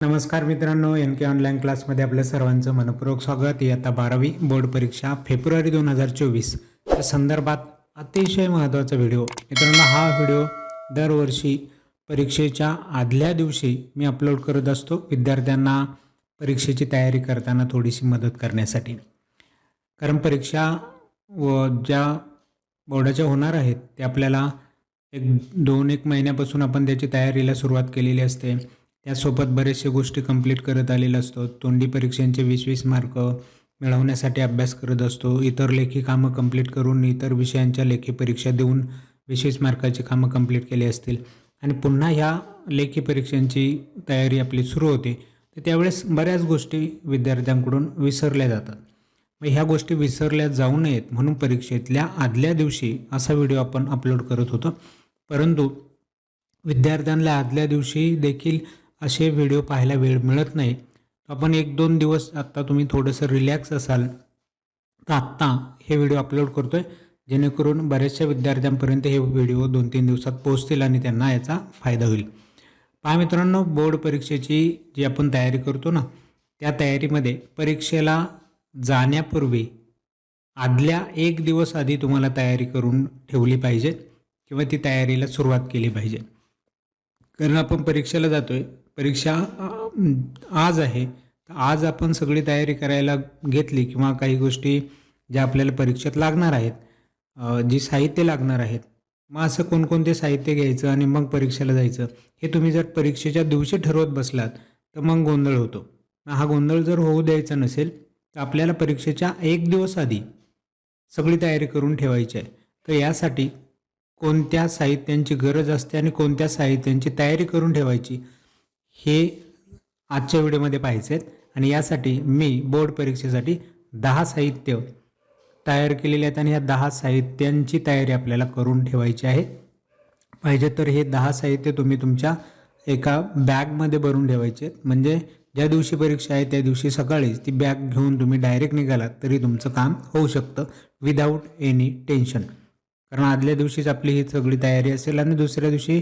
नमस्कार मित्रांनो एन के ऑनलाईन क्लासमध्ये आपल्या सर्वांचं मनपूर्वक स्वागत. इयत्ता बारावी बोर्ड परीक्षा फेब्रुवारी दोन हजार चोवीस. या संदर्भात अतिशय महत्त्वाचा व्हिडिओ. मित्रांनो हा व्हिडिओ दरवर्षी परीक्षेच्या आदल्या दिवशी मी अपलोड करत असतो. विद्यार्थ्यांना परीक्षेची तयारी करताना थोडीशी मदत करण्यासाठी. कारण परीक्षा व ज्या बोर्डाच्या होणार आहेत ते आपल्याला एक दोन एक महिन्यापासून आपण त्याची तयारीला सुरुवात केलेली असते. त्यासोबत बरेचशे गोष्टी कंप्लीट करत आलेल्या असतो. तोंडी परीक्षांचे वीस वीस मार्क मिळवण्यासाठी अभ्यास करत असतो. इतर लेखी कामं कंप्लीट करून इतर विषयांच्या लेखी परीक्षा देऊन वीस वीस मार्काची कामं कंप्लीट केली असतील. आणि पुन्हा ह्या लेखी परीक्षांची तयारी आपली सुरू होते. तर त्यावेळेस बऱ्याच गोष्टी विद्यार्थ्यांकडून विसरल्या जातात. मग ह्या गोष्टी विसरल्या जाऊ नयेत म्हणून परीक्षेतल्या आदल्या दिवशी असा व्हिडिओ आपण अपलोड करत होतो. परंतु विद्यार्थ्यांना आदल्या दिवशी देखील असे व्हिडिओ पाहायला वेळ मिळत नाही. आपण एक दोन दिवस आत्ता तुम्ही थोडंसं रिलॅक्स असाल तर आत्ता हे व्हिडिओ अपलोड करतो आहे जेणेकरून बऱ्याचशा विद्यार्थ्यांपर्यंत हे व्हिडिओ दोन तीन दिवसात पोहोचतील आणि त्यांना याचा फायदा होईल. पहा मित्रांनो बोर्ड परीक्षेची जी आपण तयारी करतो ना त्या तयारीमध्ये परीक्षेला जाण्यापूर्वी आदल्या एक दिवस आधी तुम्हाला तयारी करून ठेवली पाहिजे किंवा ती तयारीला सुरुवात केली पाहिजे. कारण आपण परीक्षेला जातो आहे परीक्षा आज आहे. तर आज आपण सगळी तयारी करायला घेतली किंवा काही गोष्टी ज्या आपल्याला परीक्षेत लागणार आहेत जी साहित्य लागणार आहेत मग असं कोणकोणते साहित्य घ्यायचं आणि मग परीक्षेला जायचं हे तुम्ही जर परीक्षेच्या दिवशी ठरवत बसलात तर मग गोंधळ होतो. मग हा गोंधळ जर होऊ द्यायचा नसेल तर आपल्याला परीक्षेच्या एक दिवस आधी सगळी तयारी करून ठेवायची आहे. तर यासाठी कोणत्या साहित्यांची गरज असते आणि कोणत्या साहित्यांची तयारी करून ठेवायची हे आजच्या व्हिडिओमध्ये पाहायचे आहेत. आणि यासाठी मी बोर्ड परीक्षेसाठी दहा साहित्य तयार केलेले आहेत आणि या दहा साहित्यांची तयारी आपल्याला करून ठेवायची आहे. पाहिजे तर हे दहा साहित्य तुम्ही तुमच्या एका बॅगमध्ये भरून ठेवायचे आहेत. म्हणजे ज्या दिवशी परीक्षा आहे त्या दिवशी सकाळीच ती बॅग घेऊन तुम्ही डायरेक्ट निघालात तरी तुमचं काम होऊ शकतं विदाऊट एनी टेन्शन कारण आदल्या दिवशीच आपली ही सगळी तयारी असेल आणि दुसऱ्या दिवशी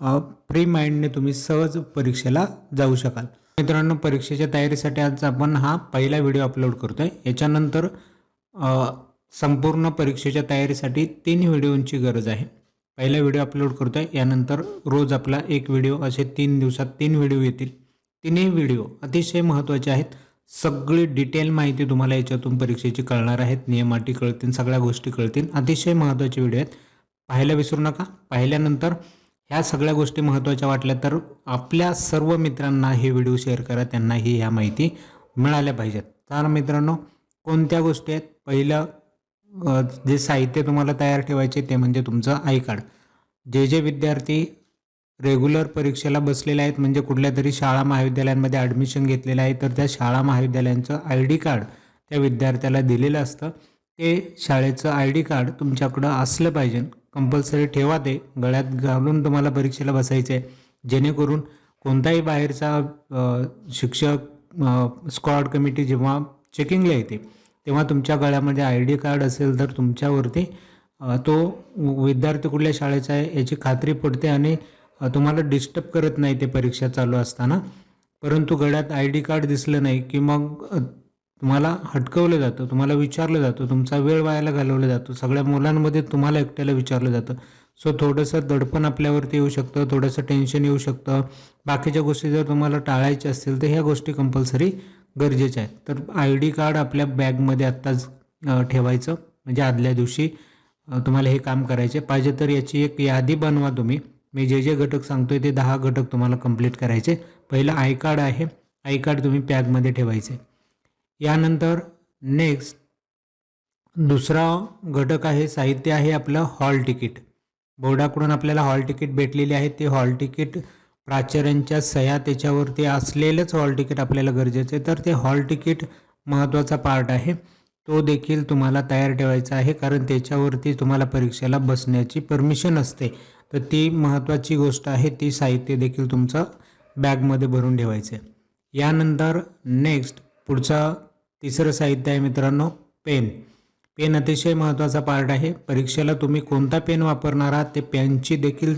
फ्री माइंडने तुम्ही सहज परीक्षेला जाऊ शकाल. मित्रांनो परीक्षेच्या तयारीसाठी आज आपण हा पहिला व्हिडिओ अपलोड करतो आहे याच्यानंतर संपूर्ण परीक्षेच्या तयारीसाठी तीन व्हिडिओंची गरज आहे. पहिला व्हिडिओ अपलोड करतो आहे यानंतर रोज आपला एक व्हिडिओ असे तीन दिवसात तीन व्हिडिओ येतील. तिन्ही व्हिडिओ अतिशय महत्त्वाचे आहेत. सगळी डिटेल माहिती तुम्हाला याच्यातून परीक्षेची कळणार आहेत. नियमाटी कळतील सगळ्या गोष्टी कळतील. अतिशय महत्त्वाचे व्हिडिओ आहेत. पाहायला विसरू नका. पाहिल्यानंतर ह्या सगळ्या गोष्टी महत्त्वाच्या वाटल्या तर आपल्या सर्व मित्रांना हे व्हिडिओ शेअर करा त्यांनाही ह्या माहिती मिळाल्या पाहिजेत. तर मित्रांनो कोणत्या गोष्टी आहेत? पहिलं जे साहित्य तुम्हाला तयार ठेवायचे ते म्हणजे तुमचं आय कार्ड. जे जे विद्यार्थी रेग्युलर परीक्षेला बसलेले आहेत म्हणजे कुठल्या तरी शाळा महाविद्यालयांमध्ये ॲडमिशन घेतलेलं आहे तर त्या शाळा महाविद्यालयांचं आय डी कार्ड त्या विद्यार्थ्याला दिलेलं असतं. ते शाळेचं आय डी कार्ड तुमच्याकडं असलं पाहिजे. कंपल्सरी ठेवा ते. गळ्यात घालून तुम्हाला परीक्षेला बसायचं आहे जेणेकरून कोणताही बाहेरचा शिक्षक स्क्वॉड कमिटी जेव्हा चेकिंगला येते तेव्हा तुमच्या गळ्यामध्ये आय डी कार्ड असेल तर तुमच्यावरती तो विद्यार्थी कुठल्या शाळेचा आहे याची खात्री पडते आणि तुम्हाला डिस्टर्ब करत नाही ते परीक्षा चालू असताना. परंतु गळ्यात आय डी कार्ड दिसलं नाही की मग तुम्हाला हटकवलं जातं तुम्हाला विचारलं जातं तुमचा वेळ वायाला घालवला जातो सगळ्या मुलांमध्ये तुम्हाला एकट्याला विचारलं जातं. सो थोडंसं दडपण आपल्यावरती येऊ शकतं थोडंसं टेन्शन येऊ शकतं. बाकीच्या गोष्टी जर तुम्हाला टाळायच्या असतील तर ह्या गोष्टी कंपल्सरी गरजेच्या आहेत. तर आय डी कार्ड आपल्या बॅगमध्ये आत्ताच ठेवायचं. म्हणजे आदल्या दिवशी तुम्हाला हे काम करायचे. पाहिजे तर याची एक यादी बनवा तुम्ही. मी जे जे घटक सांगतोय ते दहा घटक तुम्हाला कंप्लीट करायचे. पहिलं आय कार्ड आहे. आय कार्ड तुम्ही पॅगमध्ये ठेवायचे. यानंतर नेक्स्ट दुसरा घटक आहे साहित्य आहे आपलं हॉल तिकीट बोर्डाकडून आपल्याला हॉल तिकीट भेटलेली आहे. ते हॉल तिकीट प्राचार्यांच्या सह्या त्याच्यावरती असलेलंच हॉल तिकीट आपल्याला गरजेचं आहे. तर ते हॉल तिकीट महत्त्वाचा पार्ट आहे. तो देखील तुम्हाला तयार ठेवायचा आहे. कारण त्याच्यावरती तुम्हाला परीक्षेला बसण्याची परमिशन असते. तर ती महत्त्वाची गोष्ट आहे. ती साहित्य देखील तुमचं बॅगमध्ये भरून ठेवायचं आहे यानंतर नेक्स्ट पुढचा तिसरं साहित्य आहे मित्रांनो पेन. पेन अतिशय महत्त्वाचा पार्ट आहे. परीक्षेला तुम्ही कोणता पेन वापरणार आहात ते पेनची देखील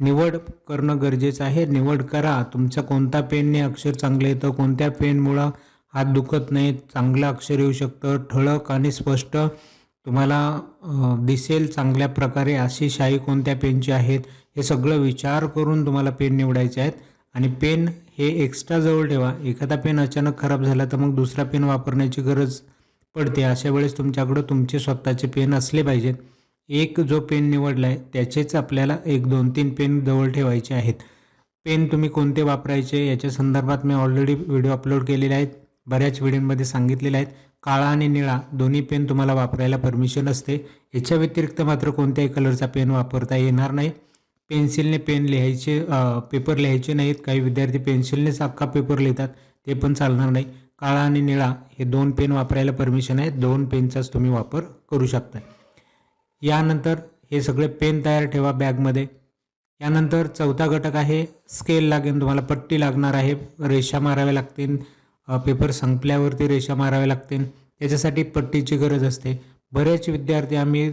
निवड करणं गरजेचं आहे. निवड करा. तुमचा कोणता पेनने अक्षर चांगलं येतं कोणत्या पेनमुळं हात दुखत नाही चांगलं अक्षर येऊ शकतं ठळक आणि स्पष्ट तुम्हाला दिसेल चांगल्या प्रकारे अशी शाई कोणत्या पेनची आहेत हे सगळं विचार करून तुम्हाला पेन निवडायचे आहेत. आणि पेन हे एक्स्ट्रा जवळ ठेवा. एखादा पेन अचानक खराब झाला तर मग दुसरा पेन वापरण्याची गरज पडते. अशा वेळेस तुमच्याकडं तुमचे स्वतःचे पेन असले पाहिजेत. एक जो पेन निवडला आहे त्याचेच आपल्याला एक दोन तीन पेन जवळ ठेवायचे आहेत. पेन तुम्ही कोणते वापरायचे याच्या संदर्भात मी ऑलरेडी व्हिडिओ अपलोड केलेले आहेत. बऱ्याच व्हिडिओमध्ये सांगितलेले आहेत. काळा आणि निळा दोन्ही पेन तुम्हाला वापरायला परमिशन असते. याच्या व्यतिरिक्त मात्र कोणत्याही कलरचा पेन वापरता येणार नाही. पेन्सिलने पेन लिहायचे पेपर लिहायचे नाहीत. काही विद्यार्थी पेन्सिलनेच अख्खा पेपर लिहितात. ते पण चालणार नाही. काळा आणि निळा हे दोन पेन वापरायला परमिशन आहे. दोन पेनचाच तुम्ही वापर करू शकता यानंतर हे सगळे पेन तयार ठेवा बॅगमध्ये. यानंतर चौथा घटक आहे स्केल लागेल. तुम्हाला पट्टी लागणार आहे. रेषा माराव्या लागतील. पेपर संपल्यावरती रेषा माराव्या लागतील. त्याच्यासाठी पट्टीची गरज असते. बरेच विद्यार्थी आम्ही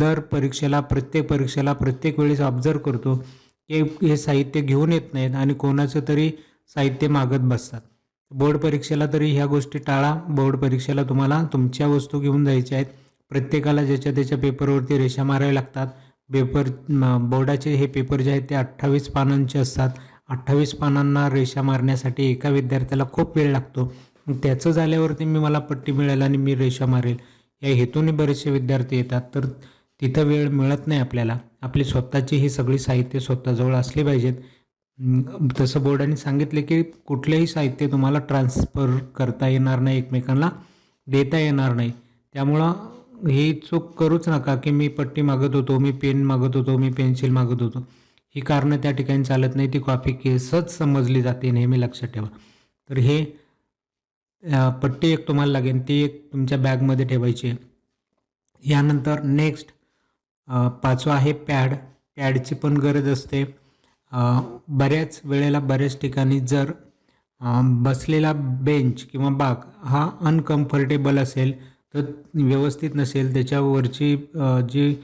दर परीक्षेला प्रत्येक परीक्षेला प्रत्येक वेळेस ऑब्झर्व करतो की हे साहित्य घेऊन येत नाहीत आणि कोणाचं तरी साहित्य मागत बसतात. बोर्ड परीक्षेला तरी ह्या गोष्टी टाळा. बोर्ड परीक्षेला तुम्हाला तुमच्या वस्तू घेऊन जायच्या आहेत. प्रत्येकाला ज्याच्या त्याच्या पेपरवरती रेषा माराव्या लागतात. पेपर बोर्डाचे हे पेपर जे आहेत ते अठ्ठावीस पानांचे असतात. अठ्ठावीस पानांना रेषा मारण्यासाठी एका विद्यार्थ्याला खूप वेळ लागतो. त्याचं झाल्यावरती मी मला पट्टी मिळेल आणि मी रेषा मारेल. या हेतूने बरेचसे विद्यार्थी येतात तर तिथं वेळ मिळत नाही आपल्याला. आपली स्वतःची ही सगळी साहित्य स्वतःजवळ असली पाहिजेत. तसं बोर्डाने सांगितले की कुठलेही साहित्य तुम्हाला ट्रान्सफर करता येणार नाही एकमेकांना देता येणार नाही. त्यामुळं ही चूक करूच नका की मी पट्टी मागत होतो मी पेन मागत होतो मी पेन्सिल मागत होतो. ही कारणं त्या ठिकाणी चालत नाही ती कॉपी केसच समजली जाते नेहमी लक्षात ठेवा. तर हे पट्टी एक तुम्हाला लागेल ती एक तुमच्या बॅगमध्ये ठेवायची आहे. यानंतर नेक्स्ट पाचवा आहे पॅड. पॅडची पण गरज असते. बऱ्याच वेळेला बऱ्याच ठिकाणी जर बसलेला बेंच किंवा बाक हा अनकम्फर्टेबल असेल तर व्यवस्थित नसेल त्याच्यावरची जी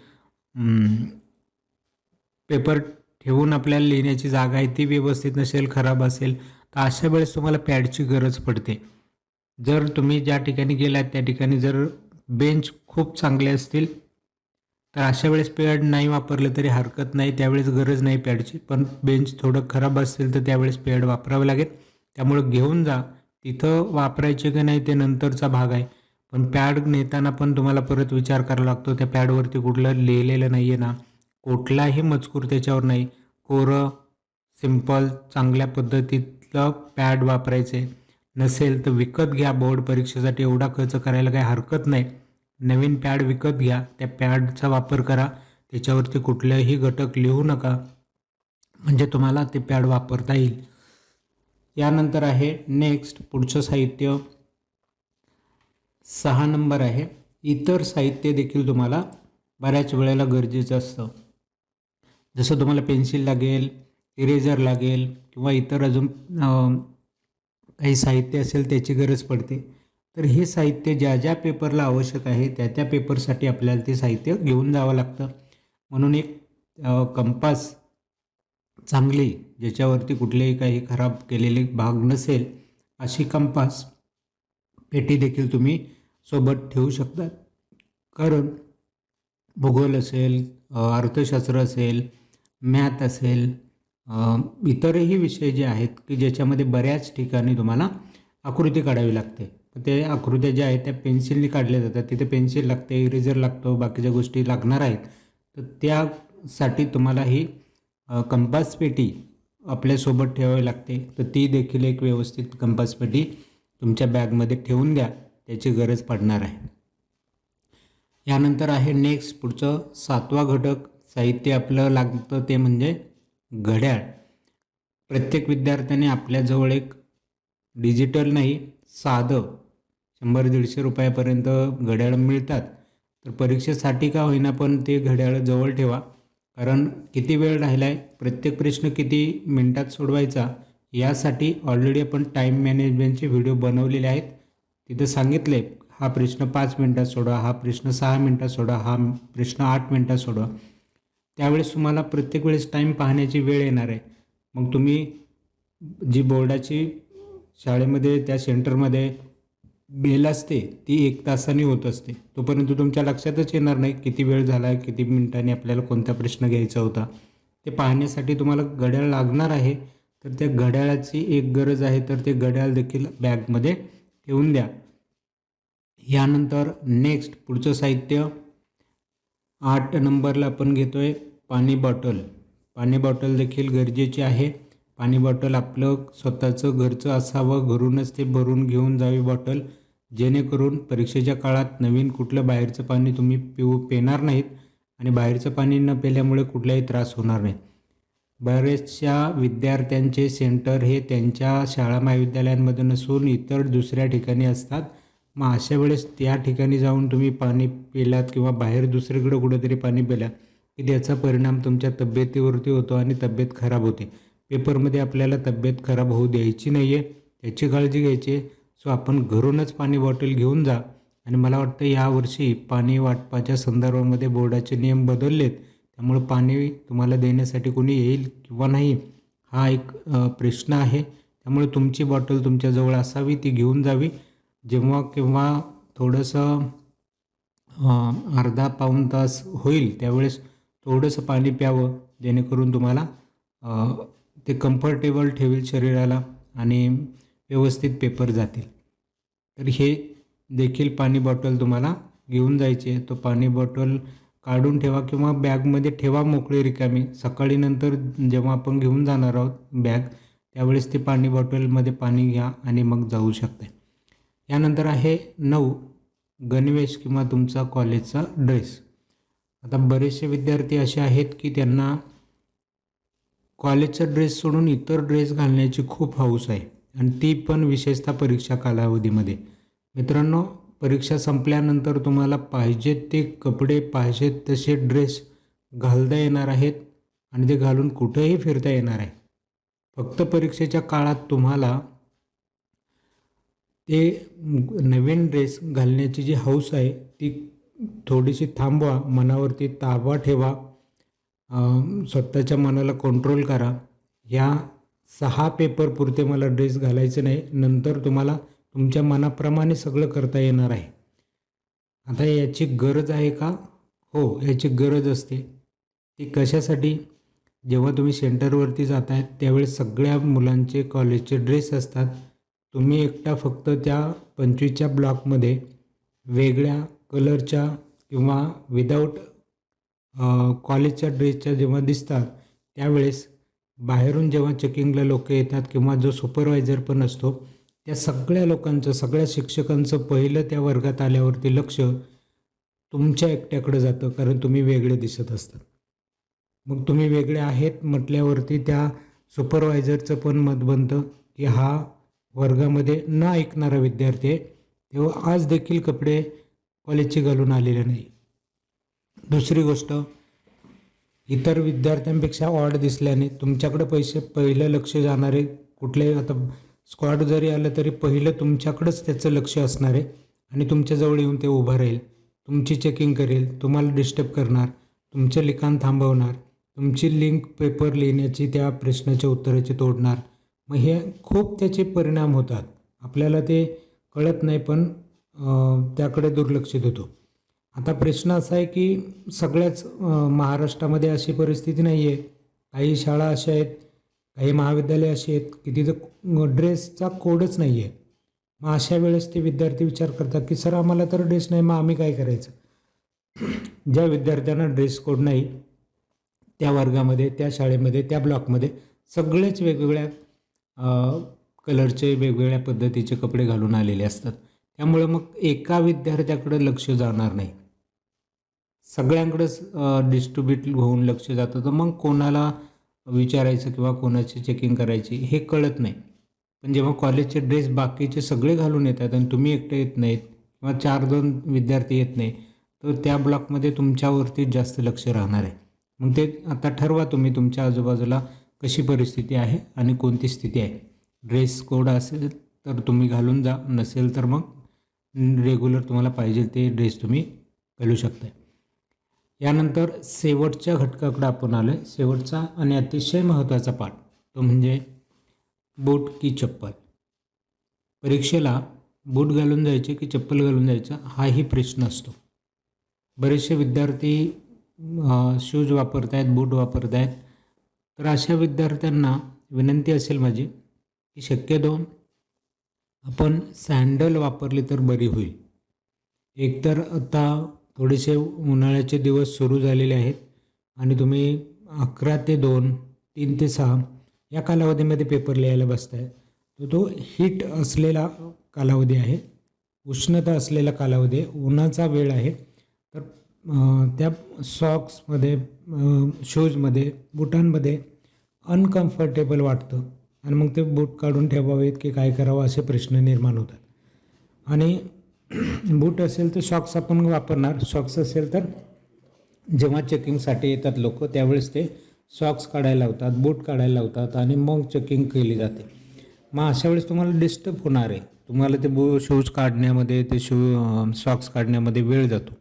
पेपर ठेवून आपल्याला लिहिण्याची जागा आहे ती व्यवस्थित नसेल खराब असेल तर अशा वेळेस तुम्हाला पॅडची गरज पडते. जर तुम्ही ज्या ठिकाणी गेलात त्या ठिकाणी जर बेंच खूप चांगले असतील तर अशा वेळेस पॅड नाही वापरलं तरी हरकत नाही. त्यावेळेस गरज नाही पॅडची पण बेंच थोडं खराब असेल तर त्यावेळेस पॅड वापरावं लागेल. त्यामुळं घेऊन जा. तिथं वापरायचे की नाही ते नंतरचा भाग आहे. पण पॅड नेताना पण तुम्हाला परत विचार करावा लागतो. त्या पॅडवरती कुठलं लिहिलेलं नाही आहे ना. कुठलाही मजकूर त्याच्यावर नाही. कोरं सिंपल चांगल्या पद्धतीतलं पॅड वापरायचे. नसेल तर विकत घ्या बोर्ड परीक्षेसाठी. एवढा खर्च करायला काही हरकत नाही. नवीन पॅड विकत घ्या. त्या पॅडचा वापर करा. त्याच्यावरती कुठलेही घटक लिहू नका. म्हणजे तुम्हाला ते पॅड वापरता येईल. यानंतर आहे नेक्स्ट पुढचं साहित्य. सहा नंबर आहे. इतर साहित्य देखील तुम्हाला बऱ्याच वेळेला गरजेचं असतं. जसं तुम्हाला पेन्सिल लागेल इरेझर लागेल किंवा इतर अजून काही साहित्य असेल त्याची गरज पडते. तर हे साहित्य ज्या ज्या पेपरला आवश्यक आहे त्या त्या पेपरसाठी आपल्याला ते साहित्य घेऊन जावं लागतं. म्हणून एक कंपास चांगली ज्याच्यावरती कुठलेही काही खराब केलेले भाग नसेल अशी कंपास पेटी देखील तुम्ही सोबत ठेवू शकता. कारण भूगोल असेल अर्थशास्त्र असेल मॅथ असेल इतरही विषय जे आहेत की ज्याच्यामध्ये बऱ्याच ठिकाणी तुम्हाला आकृती काढावी लागते. ते आकृत्या ज्या आहेत त्या पेन्सिलने काढल्या जातात. तिथे पेन्सिल लागते इरेझर लागतो बाकीच्या गोष्टी लागणार आहेत. तर त्यासाठी तुम्हाला ही कंपासपेटी कंपास पेटी आपल्यासोबत ठेवावी लागते. तर ती देखील एक व्यवस्थित कंपास पेटी तुमच्या बॅगमध्ये ठेवून द्या. त्याची गरज पडणार आहे. यानंतर आहे नेक्स्ट पुढचं सातवा घटक. साहित्य आपलं लागतं ते म्हणजे घड्याळ. प्रत्येक विद्यार्थ्याने आपल्याजवळ एक डिजिटल नाही साधं शंभर दीडशे रुपयापर्यंत घड्याळ मिळतात. तर परीक्षेसाठी का होईना पण ते घड्याळ जवळ ठेवा. कारण किती वेळ राहिला आहे प्रत्येक प्रश्न किती मिनटात सोडवायचा यासाठी ऑलरेडी आपण टाईम मॅनेजमेंटचे व्हिडिओ बनवलेले आहेत. तिथं सांगितले हा प्रश्न पाच मिनटात सोडवा हा प्रश्न सहा मिनटात सोडवा हा प्रश्न आठ मिनटात सोडवा. त्यावेळेस तुम्हाला प्रत्येक वेळेस टाईम पाहण्याची वेळ येणार आहे. मग तुम्ही जी बोर्डाची शाळेमध्ये त्या सेंटरमध्ये बेल असते ती एक तासाने होत असते. तोपर्यंत तुमच्या लक्षातच येणार नाही किती वेळ झाला आहे किती मिनिटांनी आपल्याला कोणता प्रश्न घ्यायचा होता. ते पाहण्यासाठी तुम्हाला घड्याळ लागणार आहे. तर त्या घड्याळाची एक गरज आहे तर ते घड्याळ देखील बॅगमध्ये ठेवून द्या. यानंतर नेक्स्ट पुढचं साहित्य. आठ नंबरला आपण घेतो आहे पाणी बॉटल. पाणी बॉटल देखील गरजेची आहे. पाणी बॉटल आपलं स्वतःचं घरचं असावं घरूनच ते भरून घेऊन जावी बॉटल. जेणेकरून परीक्षेच्या काळात नवीन कुठलं बाहेरचं पाणी तुम्ही पिऊ पेणार नाहीत आणि बाहेरचं पाणी न पिल्यामुळे कुठलाही त्रास होणार नाही. बरेचशा विद्यार्थ्यांचे सेंटर हे त्यांच्या शाळा महाविद्यालयांमध्ये नसून इतर दुसऱ्या ठिकाणी असतात. मग अशा वेळेस त्या ठिकाणी जाऊन तुम्ही पाणी पिलात किंवा बाहेर दुसरीकडे कुठेतरी पाणी पिलात की त्याचा परिणाम तुमच्या तब्येतीवरती होतो आणि तब्येत खराब होते. पेपरमध्ये आपल्याला तब्येत खराब होऊ द्यायची नाही आहे त्याची काळजी घ्यायची. आहे सो आपण घरूनच पाणी बॉटल घेऊन जा. आणि मला वाटतं यावर्षी पाणी वाटपाच्या संदर्भामध्ये बोर्डाचे नियम बदललेत. त्यामुळं पाणी तुम्हाला देण्यासाठी कोणी येईल किंवा नाही हा एक प्रश्न आहे. त्यामुळे तुमची बॉटल तुमच्याजवळ असावी ती घेऊन जावी. जेव्हा केव्हा थोडंसं अर्धा पाऊण तास होईल त्यावेळेस थोडंसं पाणी प्यावं जेणेकरून तुम्हाला ते कम्फर्टेबल ठेवेल शरीराला आणि व्यवस्थित पेपर जातील. तर हे देखील पाणी बॉटल तुम्हाला घेऊन जायचे आहे. तो पाणी बॉटल काढून ठेवा किंवा बॅगमध्ये ठेवा मोकळी रिकामी. सकाळी नंतर जेव्हा आपण घेऊन जाणार आहोत बॅग त्यावेळेस ते पाणी बॉटलमध्ये पाणी घ्या आणि मग जाऊ शकते. यानंतर आहे नऊ गणवेश किंवा तुमचा कॉलेजचा ड्रेस. आता बरेचसे विद्यार्थी असे आहेत की त्यांना कॉलेजचा ड्रेस सोडून इतर ड्रेस घालण्याची खूप हौस आहे आणि ती पण विशेषतः परीक्षा कालावधीमध्ये. मित्रांनो परीक्षा संपल्यानंतर तुम्हाला पाहिजेत ते कपडे पाहिजेत तसे ड्रेस घालता येणार आहेत आणि ते घालून कुठेही फिरता येणार आहे. फक्त परीक्षेच्या काळात तुम्हाला ते नवीन ड्रेस घालण्याची जी हौस आहे ती थोडीशी थांबवा मनावरती ताबा ठेवा. स्वतःच्या मनाला कंट्रोल करा. ह्या सहा पेपर पुरते मला ड्रेस घालायचे नाही. नंतर तुम्हाला तुमच्या मनाप्रमाणे सगळं करता येणार आहे. आता याची गरज आहे का? हो याची गरज असते. ती कशासाठी? जेव्हा तुम्ही सेंटरवरती जाताय त्यावेळेस सगळ्या मुलांचे कॉलेजचे ड्रेस असतात. तुम्ही एकटा फक्त त्या पंचवीसच्या ब्लॉकमध्ये वेगळ्या कलरच्या किंवा विदाऊट कॉलेजच्या ड्रेसच्या जेव्हा दिसतात त्यावेळेस बाहेरून जेव्हा चेकिंगला लोक येतात किंवा जो सुपरवायझर पण असतो त्या सगळ्या लोकांचं सगळ्या शिक्षकांचं पहिलं त्या वर्गात आल्यावरती लक्ष तुमच्या एकट्याकडे जातं कारण तुम्ही वेगळे दिसत असतात. मग तुम्ही वेगळे आहेत म्हटल्यावरती त्या सुपरवायझरचं पण मत बनतं की हा वर्गामध्ये न ऐकणारा विद्यार्थी आहे तेव्हा आज देखील कपडे कॉलेजचे घालून आलेले नाही. दुसरी गोष्ट इतर विद्यार्थ्यांपेक्षा ऑड दिसल्याने तुमच्याकडे पैसे पहिलं लक्ष जाणारे कुठलेही आता स्क्वॉड जरी आलं तरी पहिलं तुमच्याकडंच त्याचं लक्ष असणार आहे आणि तुमच्याजवळ येऊन ते उभं राहील. तुमची चेकिंग करेल तुम्हाला डिस्टर्ब करणार तुमचं लिखाण थांबवणार तुमची लिंक पेपर लिहिण्याची त्या प्रश्नाच्या उत्तराची तोडणार. मग हे खूप त्याचे परिणाम होतात. आपल्याला ते कळत नाही पण त्याकडे दुर्लक्षित होतो आता प्रश्न असा आहे की सगळ्याच महाराष्ट्रामध्ये अशी परिस्थिती नाही आहे काही शाळा अशा आहेत काही महाविद्यालय अशी आहेत की तिथं ड्रेसचा कोडच नाही आहे मग अशा वेळेस ते विद्यार्थी विचार करतात की सर आम्हाला तर ड्रेस नाही मग आम्ही काय करायचं? ज्या विद्यार्थ्यांना ड्रेस कोड नाही त्या वर्गामध्ये त्या शाळेमध्ये त्या ब्लॉकमध्ये सगळेच वेगवेगळ्या कलरचे वेगवेगळ्या पद्धतीचे कपडे घालून आलेले असतात. त्यामुळे मग एका विद्यार्थ्याकडे लक्ष जाणार नाही. सगळ्यांकडेच डिस्ट्रीब्युट होऊन लक्ष जातं. तर मग कोणाला विचारायचं किंवा कोणाची चेकिंग करायची हे कळत नाही. पण जेव्हा कॉलेजचे ड्रेस बाकीचे सगळे घालून येतात आणि तुम्ही एकटे येत नाहीत किंवा चार दोन विद्यार्थी येत नाही तर त्या ब्लॉकमध्ये तुमच्यावरती जास्त लक्ष राहणार आहे. मग ते आता ठरवा तुम्ही तुमच्या आजूबाजूला कशी परिस्थिती आहे आणि कोणती स्थिती आहे? ड्रेस कोड असेल तर तुम्ही घालून जा नसेल तर मग रेग्युलर तुम्हाला पाहिजे ते ड्रेस तुम्ही घालू शकता यानंतर शेवटच्या घटकाकडे आपण आलो आहे शेवटचा आणि अतिशय महत्त्वाचा पाठ तो म्हणजे बूट की चप्पल. परीक्षेला बूट घालून जायचे की चप्पल घालून जायचं हाही प्रश्न असतो. बरेचसे विद्यार्थी शूज वापरत आहेत बूट वापरत आहेत तर अशा विद्यार्थ्यांना विनंती असेल माझी की शक्यतो आपण सँडल वापरली तर बरी होईल. एकतर आता थोडेसे उन्हाळ्याचे दिवस सुरू झालेले आहेत आणि तुम्ही अकरा ते दोन तीन ते सहा या कालावधीमध्ये पेपर लिहायला बसताय. तर तो हीट असलेला कालावधी आहे उष्णता असलेला कालावधी आहे उन्हाचा वेळ आहे. तर त्या सॉक्समध्ये शूजमध्ये बुटांमध्ये अनकम्फर्टेबल वाटतं. आणि मग ते बूट काढून ठेवावेत की काय करावं असे प्रश्न निर्माण होतात. आणि बूट असेल तर सॉक्स आपण वापरणार. सॉक्स असेल तर जेव्हा चेकिंगसाठी येतात लोक त्यावेळेस ते सॉक्स काढायला लावतात बूट काढायला लावतात आणि मग चेकिंग केली जाते. मग अशा वेळेस तुम्हाला डिस्टर्ब होणार आहे. तुम्हाला ते बू शूज काढण्यामध्ये ते शू सॉक्स काढण्यामध्ये वेळ जातो.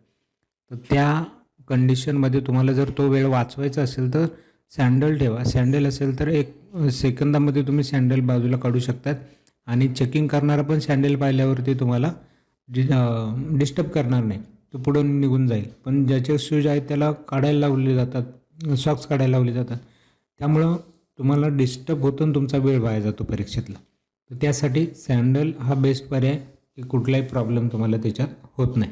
तर त्या कंडिशनमध्ये तुम्हाला जर तो वेळ वाचवायचा असेल तर सँडल ठेवा. सँडल असेल तर एक सेकंदामध्ये तुम्ही सँडल बाजूला काढू शकतात. आणि चेकिंग करणारा पण सँडल पाहिल्यावरती तुम्हाला डि डिस्टर्ब करणार नाही. तो पुढून निघून जाईल. पण ज्याचे शूज आहेत त्याला काढायला लावले जातात. सॉक्स काढायला लावले जातात. त्यामुळं तुम्हाला डिस्टर्ब होतो आणि तुमचा वेळ वाया जातो परीक्षेतला. तर त्यासाठी सँडल हा बेस्ट पर्याय की कुठलाही प्रॉब्लेम तुम्हाला त्याच्यात होत नाही.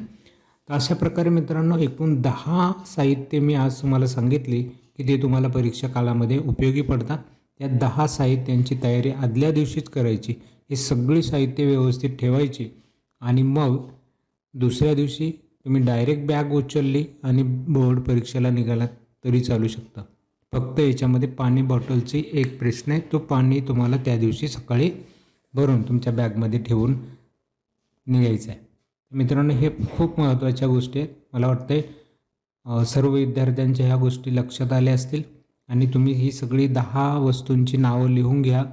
अशा प्रकारे मित्रांनो एकूण दहा साहित्य मी आज तुम्हाला सांगितली की ते तुम्हाला परीक्षा काळामध्ये उपयोगी पडतात. त्या दहा साहित्यांची तयारी आदल्या दिवशीच करायची. हे सगळी साहित्य व्यवस्थित ठेवायची. आणि मग दुसऱ्या दिवशी तुम्ही डायरेक्ट बॅग उचलली आणि बोर्ड परीक्षेला निघालात तरी चालू शकता. फक्त याच्यामध्ये पाणी बॉटलची एक प्रश्न आहे. तो पाणी तुम्हाला त्या दिवशी सकाळी भरून तुमच्या बॅगमध्ये ठेवून निघायचं आहे. मित्रांनो हे खूप महत्त्वाच्या गोष्टी आहेत. मला वाटतं आहे सर्व विद्यार्थ्यांच्या ह्या गोष्टी लक्षात आल्या असतील. आणि तुम्ही ही सगळी दहा वस्तूंची नावं लिहून घ्या.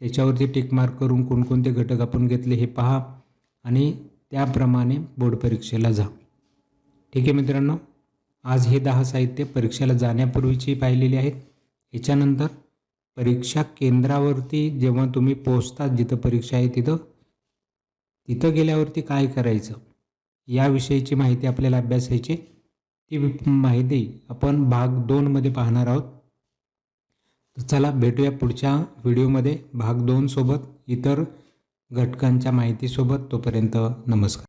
त्याच्यावरती टिक मार्क करून कोणकोणते घटक आपण घेतले हे पहा. आणि त्याप्रमाणे बोर्ड परीक्षेला जा. ठीक आहे मित्रांनो आज हे दहा साहित्य परीक्षेला जाण्यापूर्वीची पाहिलेली आहेत. ह्याच्यानंतर परीक्षा केंद्रावरती जेव्हा तुम्ही पोहोचतात जिथं परीक्षा आहे तिथं तिथं गेल्यावरती काय करायचं? याविषयीची माहिती आपल्याला अभ्यासायची ती माहिती आपण भाग दोनमध्ये पाहणार आहोत. तर चला भेटूया पुढच्या व्हिडिओमध्ये. भाग दोनसोबत इतर घटकांच्या माहितीसोबत तोपर्यंत नमस्कार.